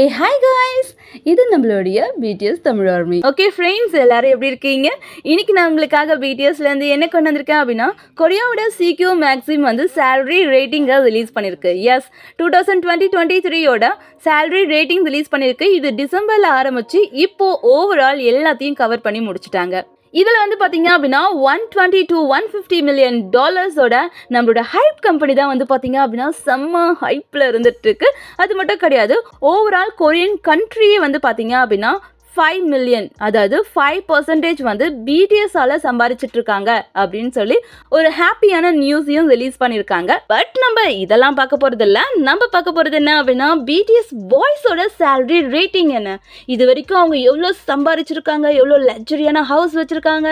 ஏ hi guys இது நம்மளுடைய BTS Tamil army. Okay friends எல்லாரும் எப்படி இருக்கீங்க? இன்னைக்கு நான் உங்களுக்காக பிடிஎஸ்லேருந்து என்ன கொண்டு வந்திருக்கேன் அப்படின்னா கொரியாவோட சிக்யூ மேக்ஸிம் வந்து சேலரி ரேட்டிங்கை ரிலீஸ் பண்ணியிருக்கு yes two thousand twenty twenty த்ரீயோட சேலரி ரேட்டிங் ரிலீஸ் பண்ணியிருக்கு இது டிசம்பரில் ஆரம்பித்து இப்போது ஓவரால் எல்லாத்தையும் கவர் பண்ணி முடிச்சுட்டாங்க. இதில் வந்து பார்த்தீங்க அப்படின்னா one twenty two one fifty million டாலர்ஸோட நம்மளோட ஹைப் கம்பெனி தான் வந்து பார்த்தீங்க அப்படின்னா செம்ம ஹைப்பில் இருந்துட்டு இருக்கு. அது மட்டும் கிடையாது ஓவரால் கொரியன் கண்ட்ரியே வந்து பார்த்தீங்க அப்படின்னா ஃபைவ் மில்லியன் அதாவது ஃபைவ் பர்சன்டேஜ் வந்து பிடிஎஸ்ஸால் சம்பாரிச்சிட்டு இருக்காங்க அப்படின்னு சொல்லி ஒரு ஹாப்பியான நியூஸையும் ரிலீஸ் பண்ணியிருக்காங்க. பட் நம்ம இதெல்லாம் பார்க்க போகிறது இல்லை நம்ம பார்க்க போகிறது என்ன அப்படின்னா பிடிஎஸ் பாய்ஸோட சேலரி ரேட்டிங் என்ன? இது வரைக்கும் அவங்க எவ்வளோ சம்பாரிச்சிருக்காங்க? எவ்வளோ லக்ஸரியான ஹவுஸ் வச்சுருக்காங்க?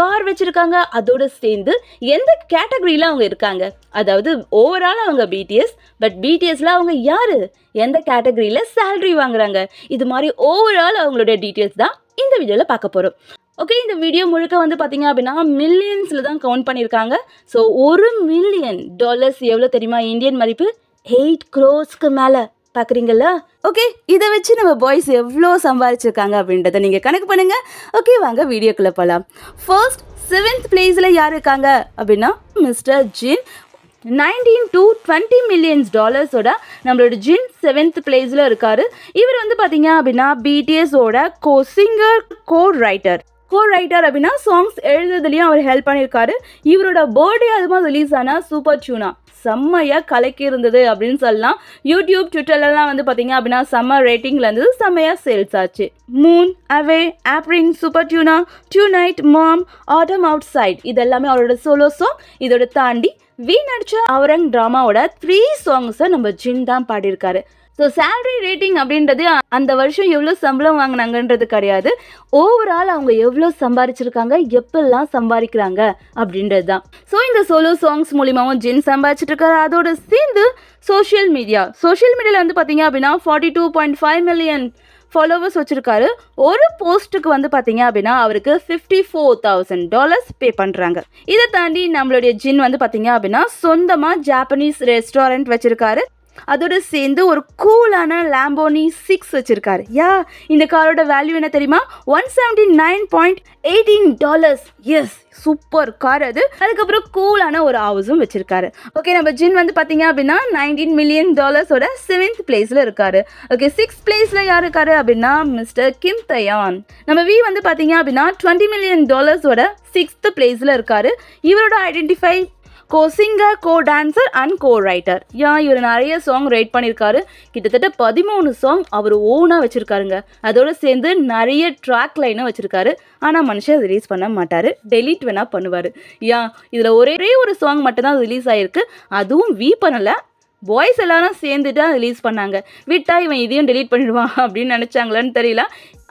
கார் வச்சுருக்காங்க? அதோடு சேர்ந்து எந்த கேட்டகரியில் அவங்க இருக்காங்க? அதாவது ஓவரால் அவங்க பிடிஎஸ் பட் பிடிஎஸ்ல அவங்க யார்? எந்த கேட்டகரியில் சேலரி வாங்குறாங்க? இது மாதிரி ஓவரால் அவங்களுடைய டீட்டெயில்ஸ் தான் இந்த வீடியோவில் பார்க்க போகிறோம் ஓகே இந்த வீடியோ முழுக்க வந்து பார்த்தீங்க அப்படின்னா மில்லியன்ஸில் தான் கவுண்ட் பண்ணியிருக்காங்க. ஸோ ஒரு மில்லியன் டாலர்ஸ் எவ்வளோ தெரியுமா? இந்தியன் மதிப்பு எயிட் க்ரோஸ்க்கு மேலே. பார்க்குறீங்களா? ஓகே இதை வச்சு நம்ம பாய்ஸ் எவ்வளோ சம்பாதிச்சிருக்காங்க அப்படின்றத நீங்கள் கணக்கு பண்ணுங்கள் ஓகே வாங்க வீடியோக்குள்ளே போகலாம் ஃபர்ஸ்ட் செவன்த் பிளேஸில் யார் இருக்காங்க? அப்படின்னா mister Jin nineteen to twenty millions டாலர்ஸோட நம்மளோட ஜின் செவன்த் பிளேஸில் இருக்கார். இவர் வந்து பார்த்தீங்க அப்படின்னா பிடிஎஸோட co singer co writer co writer அப்படின்னா சாங்ஸ் எழுதுறதுலையும் அவர் ஹெல்ப் பண்ணியிருக்காரு இவரோட பர்த்டே அதுமாக ரிலீஸ் ஆன சூப்பர் டியூனா செம்மையாக கலக்கி இருந்தது அப்படின்னு சொல்லலாம். யூடியூப் ட்விட்டர்லலாம் வந்து பார்த்தீங்க அப்படின்னா செம்ம ரேட்டிங்கில் இருந்தது. செம்மையாக சேல்ஸ் ஆச்சு. மூன் அவே ஆப்ரிங் சூப்பர் டியூனா tonight mom autumn outside இது எல்லாமே அவரோட சோலோ சாங் இதோட தாண்டி வி நடிச்ச அவரங் ட்ராமாவோட த்ரீ சாங்ஸை நம்ம ஜின் தான் பாடியிருக்காரு. ஸோ சேலரி ரேட்டிங் அப்படின்றது அந்த வருஷம் எவ்வளோ சம்பளம் வாங்கினாங்கன்றது கிடையாது. ஓவரால் அவங்க எவ்வளோ சம்பாரிச்சிருக்காங்க எப்பெல்லாம் சம்பாதிக்கிறாங்க அப்படின்றது தான். ஸோ இந்த சோலோ சாங்ஸ் மூலியமாகவும் ஜின் சம்பாதிச்சிட்டு இருக்காரு அதோட சேர்ந்து சோஷியல் மீடியா சோஷியல் மீடியாவில் வந்து பார்த்தீங்க அப்படின்னா forty two point five million followers வச்சுருக்காரு. ஒரு போஸ்ட்டுக்கு வந்து பார்த்தீங்க அப்படின்னா அவருக்கு fifty four thousand dollars pay பண்ணுறாங்க இதை தாண்டி நம்மளுடைய ஜின் வந்து பார்த்தீங்க அப்படின்னா சொந்தமாக ஜாப்பனீஸ் ரெஸ்டாரண்ட் வச்சுருக்காரு. அதோடு சேர்ந்து ஒரு கூலான லேம்போனி சிக்ஸ் வச்சிருக்காரு. யா இந்த காரோட வேல்யூ என்ன தெரியுமா? One seventy nine point eighteen dollars yes super car அது. அதுக்கப்புறம் கூலான ஒரு ஹவுஸும் வச்சுருக்காரு. ஓகே நம்ம ஜின் வந்து பார்த்தீங்க அப்படின்னா நைன்டீன் மில்லியன் டாலர்ஸோட செவன்த் பிளேஸில் இருக்காரு. ஓகே சிக்ஸ் பிளேஸில் யார் இருக்காரு அப்படின்னா மிஸ்டர் கிம் தயான் நம்ம வி வந்து பார்த்தீங்க அப்படின்னா டுவெண்ட்டி மில்லியன் டாலர்ஸோட சிக்ஸ்த் பிளேஸில் இருக்காரு. இவரோட identify co singer co dancer and co writer. Yeah இவர் நிறைய சாங் ரைட் பண்ணியிருக்காரு கிட்டத்தட்ட பதிமூணு சாங் அவர் ஓனாக வச்சுருக்காருங்க. அதோடு சேர்ந்து நிறைய ட்ராக் லைனும் வச்சுருக்காரு. ஆனால் மனுஷன் ரிலீஸ் பண்ண மாட்டார். டெலீட் வேணால் பண்ணுவார். யா இதில் ஒரே ஒரு சாங் மட்டும்தான் ரிலீஸ் ஆகிருக்கு அதுவும் வி பண்ணலை. பாய்ஸ் எல்லாரும் சேர்ந்துட்டு தான் ரிலீஸ் பண்ணாங்க. விட்டா இவன் இதையும் டெலீட் பண்ணிடுவான் அப்படின்னு நினச்சாங்களான்னு தெரியல.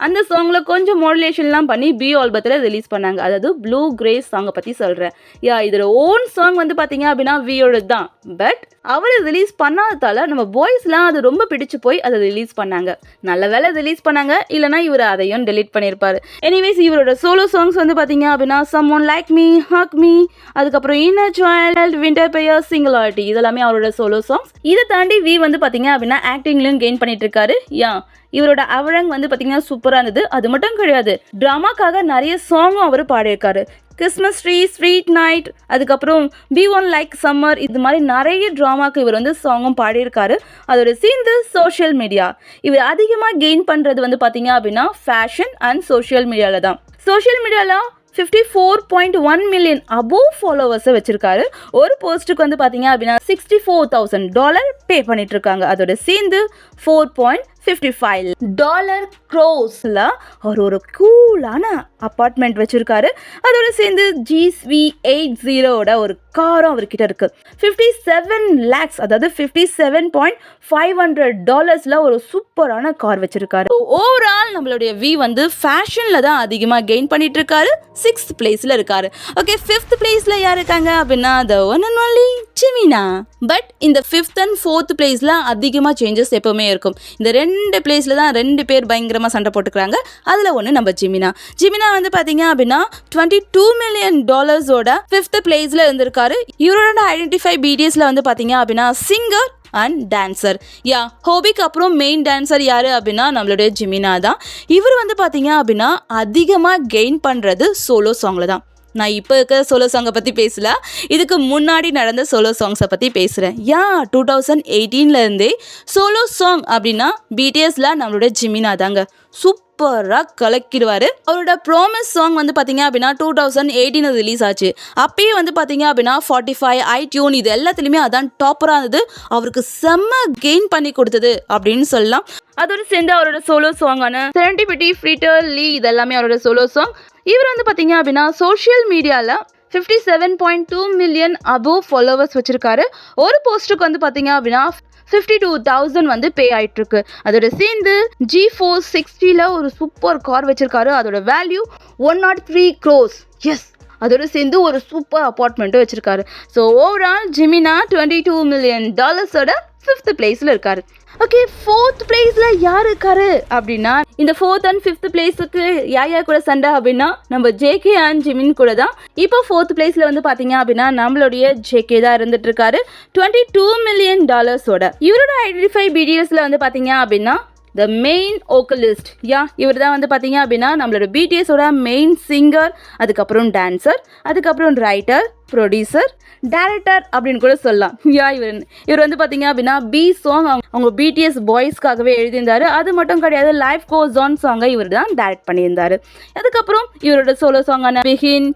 அந்த சாங்கில் கொஞ்சம் மாடுலேஷன்லாம் பண்ணி பி ஆல்பத்தில் ரிலீஸ் பண்ணாங்க. அதாவது ப்ளூ கிரே சாங்கை பற்றி சொல்கிறேன் யா இதோட ஓன் சாங் வந்து பார்த்தீங்க அப்படின்னா வியோட தான். பட் அவர் ரிலீஸ் பண்ணாததால் நம்ம பாய்ஸ்லாம் அது ரொம்ப பிடிச்சு போய் அதை ரிலீஸ் பண்ணாங்க. நல்ல வேலை ரிலீஸ் பண்ணாங்க. இல்லைனா இவர் அதையும் டெலீட் பண்ணியிருப்பார் எனிவேஸ் இவரோட சோலோ சாங்ஸ் வந்து பார்த்தீங்க அப்படின்னா someone like me hug me அதுக்கப்புறம் inner child winter bear singularity இதெல்லாமே அவரோட சோலோ சாங்ஸ் இதை தாண்டி வி வந்து பார்த்தீங்க அப்படின்னா ஆக்டிங்லையும் கெயின் பண்ணிட்டு இருக்காரு. யா இவரோட அவழங் வந்து பார்த்தீங்கன்னா சூப்பராக இருந்தது. அது மட்டும் கிடையாது ட்ராமாக்காக நிறைய சாங்கும் அவர் பாடியிருக்காரு. கிறிஸ்மஸ் ட்ரீ ஸ்வீட் நைட் அதுக்கப்புறம் பி ஒன் லைக் சம்மர் இது மாதிரி நிறைய ட்ராமாக்கு இவர் வந்து சாங்கும் பாடியிருக்காரு. அதோட சேர்ந்து சோஷியல் மீடியா இவர் அதிகமாக கெயின் பண்ணுறது வந்து பார்த்தீங்க அப்படின்னா ஃபேஷன் அண்ட் சோஷியல் மீடியாவில் தான். சோஷியல் மீடியாவில் fifty four point one million above ஃபாலோவர்ஸை வச்சிருக்காரு. ஒரு போஸ்ட்டுக்கு வந்து பார்த்தீங்க அப்படின்னா sixty four thousand dollar pay பண்ணிட்டு இருக்காங்க. அதோட சேர்ந்து four point fifty five dollar க்ரோஸில் அவர் ஒரு கூலான அப்பார்ட்மெண்ட் வச்சுருக்காரு. அதோட சேர்ந்து ஜிஸ்வி எயிட் ஜீரோட ஒரு காரும் அவர்கிட்ட இருக்குது ஃபிஃப்டி செவன் லேக்ஸ் அதாவது fifty seven point five hundred டாலர்ஸில் ஒரு சூப்பரான கார் வச்சுருக்காரு. ஓவரால் நம்மளுடைய வி வந்து ஃபேஷனில் தான் அதிகமாக கெயின் பண்ணிட்டு இருக்காரு. சிக்ஸ்த் பிளேஸில் இருக்காரு. ஓகே ஃபிஃப்த் பிளேஸில் யார் இருக்காங்க அப்படின்னா த ஒன் அண்ட் ஒன்லி ஜிமினா பட் இந்த ஃபிஃப்த் அண்ட் ஃபோர்த் பிளேஸில் அதிகமாக சேஞ்சஸ் எப்போவுமே இருக்கும். இந்த ரெண்டு பிளேஸில் தான் ரெண்டு பேர் பயங்கரமாக சண்டை போட்டுக்கிறாங்க. அதில் ஒன்று நம்ம ஜிமினா. ஜிமினா வந்து பார்த்தீங்க அப்படின்னா டுவெண்ட்டி டூ மில்லியன் டாலர்ஸோட ஃபிஃப்த் பிளேஸில் இருந்திருக்காரு. இவரோட ஐடென்டிஃபை பிடிஎஸில் வந்து பார்த்தீங்க அப்படின்னா சிங்கர் அண்ட் டான்சர் யா ஹோபிக்கு அப்புறம் மெயின் டான்சர் யார் அப்படின்னா நம்மளுடைய ஜிமினா தான். இவர் வந்து பார்த்தீங்க அப்படின்னா அதிகமாக கெயின் பண்ணுறது சோலோ சாங்கில் தான். நான் இப்போ இருக்கிற சோலோ சாங்கை பற்றி பேசல. இதுக்கு முன்னாடி நடந்த சோலோ சாங்ஸை பற்றி பேசுகிறேன் யா டூ தௌசண்ட் எயிட்டீன்லேருந்தே சோலோ சாங் அப்படின்னா பிடிஎஸில் நம்மளோட ஜிமினா தாங்க. சூப்பராக கலக்கிடுவார். அவரோட ப்ராமிஸ் சாங் வந்து பார்த்தீங்க அப்படின்னா டூ தௌசண்ட் எயிட்டீன் ரிலீஸ் ஆச்சு. அப்பயே வந்து பார்த்தீங்க அப்படின்னா ஃபார்ட்டி ஃபைவ் ஐ டியூன் இது எல்லாத்துலேயுமே அதான் டாப்பராக இருந்தது. அவருக்கு செம்ம கெயின் பண்ணி கொடுத்தது அப்படின்னு சொல்லலாம். அதோடு சேர்ந்து அவரோட சோலோ சாங்கான செரண்டிபிட்டி ஃப்ரீட்டர் லீ இதெல்லாமே அவரோட சோலோ சாங் இவர் வந்து பார்த்தீங்க அப்படின்னா சோஷியல் மீடியாவில் fifty seven point two million above followers வச்சுருக்காரு. ஒரு போஸ்ட்டுக்கு வந்து பார்த்தீங்க அப்படின்னா ஃபிஃப்டி டூ தௌசண்ட் வந்து பே ஆகிட்டுருக்கு அதோட சேர்ந்து ஜி ஃபோர் சிக்ஸ்டியில் ஒரு சூப்பர் கார் வச்சுருக்காரு. அதோட value one nought three crores yes அதோட சேர்ந்து ஒரு சூப்பர் அப்பார்ட்மெண்ட்டும் வச்சுருக்காரு. ஸோ ஓவரால் ஜிமினா டுவெண்ட்டி டூ மில்லியன் டாலர்ஸோட ஃபிஃப்த் பிளேஸில் இருக்காரு. ஓகே ஃபோர்த் பிளேஸில் யார் இருக்காரு அப்படின்னா இந்த ஃபோர்த் அண்ட் ஃபிஃப்த் பிளேஸுக்கு யார் யார் கூட சண்டை? அப்படின்னா நம்ம ஜேகே அண்ட் ஜிமின் கூட தான் இப்போ ஃபோர்த் பிளேஸில் வந்து பார்த்தீங்க அப்படின்னா நம்மளுடைய ஜேகே தான் இருந்துட்டு இருக்காரு. டுவெண்ட்டி டூ மில்லியன் டாலர்ஸோட இவரோட ஐடென்டிஃபை வீடியோஸில் வந்து பார்த்தீங்க அப்படின்னா த மெயின் ஓக்கலிஸ்ட் யா இவர் தான் வந்து பார்த்தீங்க அப்படின்னா நம்மளோட பிடிஎஸோட மெயின் சிங்கர் அதுக்கப்புறம் டான்சர் அதுக்கப்புறம் ரைட்டர் ப்ரொடியூசர் டேரக்டர் அப்படின்னு கூட சொல்லலாம். யா இவர் இவர் வந்து பார்த்தீங்க அப்படின்னா பி சாங் அவங்க பிடிஎஸ் பாய்ஸ்க்காகவே எழுதியிருந்தாரு. அது மட்டும் கிடையாது லைஃப் கோஸ் ஆன் சாங்கை இவர் தான் டேரக்ட் பண்ணியிருந்தார். அதுக்கப்புறம் இவரோட solo சாங்கான begin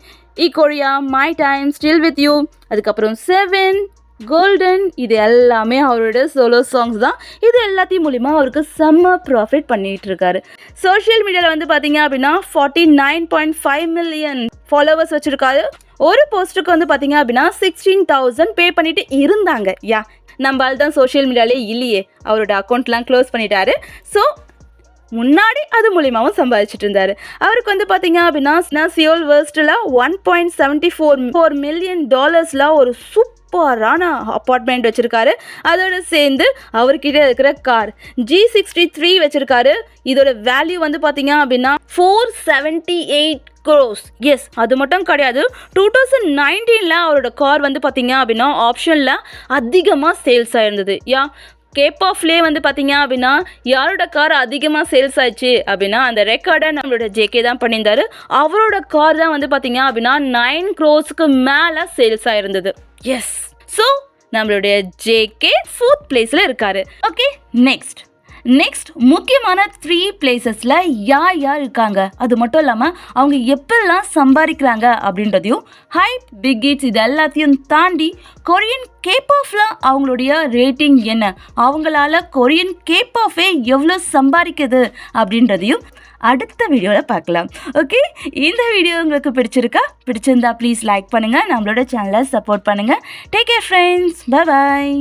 euphoria my time still with you அதுக்கப்புறம் செவன் கோல்டன் இது எல்லாமே அவரோட சோலோ சாங்ஸ் தான். இது எல்லாத்தையும் மூலிமா அவருக்கு செம்ம ப்ராஃபிட் பண்ணிகிட்டு இருக்காரு சோஷியல் மீடியாவில் வந்து பார்த்தீங்க அப்படின்னா forty nine point five million followers வச்சுருக்காரு. ஒரு போஸ்ட்டுக்கு வந்து பார்த்தீங்க அப்படின்னா சிக்ஸ்டீன் தௌசண்ட் பே பண்ணிட்டு இருந்தாங்க. யா நம்மளால் தான் சோஷியல் மீடியாலே இல்லையே. அவரோட அக்கௌண்ட்லாம் க்ளோஸ் பண்ணிட்டாரு. ஸோ முன்னாடி அது மூலியமாகவும் சம்பாதிச்சிட்டு இருந்தாரு அவருக்கு வந்து பார்த்தீங்க அப்படின்னா Seoul வேர்ஸ்டில் one point seventy four four million டாலர்ஸில் ஒரு சூப்பரான அப்பார்ட்மெண்ட் வச்சுருக்காரு. அதோட சேர்ந்து அவர்கிட்ட இருக்கிற கார் ஜி சிக்ஸ்டி த்ரீ வச்சுருக்காரு. இதோட வேல்யூ வந்து பார்த்தீங்க அப்படின்னா four seventy eight crores yes அது மட்டும் கிடையாது. டூ தௌசண்ட் நைன்டீனில் அவரோட கார் வந்து பார்த்தீங்க அப்படின்னா ஆப்ஷனில் அதிகமாக சேல்ஸ் ஆயிருந்தது. யா கேப் ஆஃப்லேயே வந்து பார்த்தீங்க அப்படின்னா யாரோட கார் அதிகமாக சேல்ஸ் ஆச்சு அப்படின்னா அந்த ரெக்கார்டை நம்மளோட ஜேகே தான் பண்ணியிருந்தாரு. அவரோட கார் தான் வந்து பார்த்தீங்க அப்படின்னா நைன் க்ரோஸ்க்கு மேலே சேல்ஸ் ஆயிருந்தது. எஸ் ஸோ நம்மளுடைய ஜேகே ஃபோர்த் பிளேஸில் இருக்காரு. ஓகே நெக்ஸ்ட் நெக்ஸ்ட் முக்கியமான த்ரீ பிளேசஸில் யார் யார் இருக்காங்க? அது மட்டும் இல்லாமல் அவங்க எப்பெல்லாம் சம்பாதிக்கிறாங்க அப்படின்றதையும் ஹைப் பிக் இது எல்லாத்தையும் தாண்டி கொரியன் கேப் ஆஃப்ல அவங்களுடைய ரேட்டிங் என்ன? அவங்களால கொரியன் கேப் ஆஃபே எவ்வளோ சம்பாதிக்குது அப்படின்றதையும் அடுத்த வீடியோவில் பார்க்கலாம். ஓகே இந்த வீடியோ உங்களுக்கு பிடிச்சிருக்கா? பிடிச்சிருந்தா ப்ளீஸ் லைக் பண்ணுங்கள் நம்மளோட சேனலை சப்போர்ட் பண்ணுங்கள் take care friends bye bye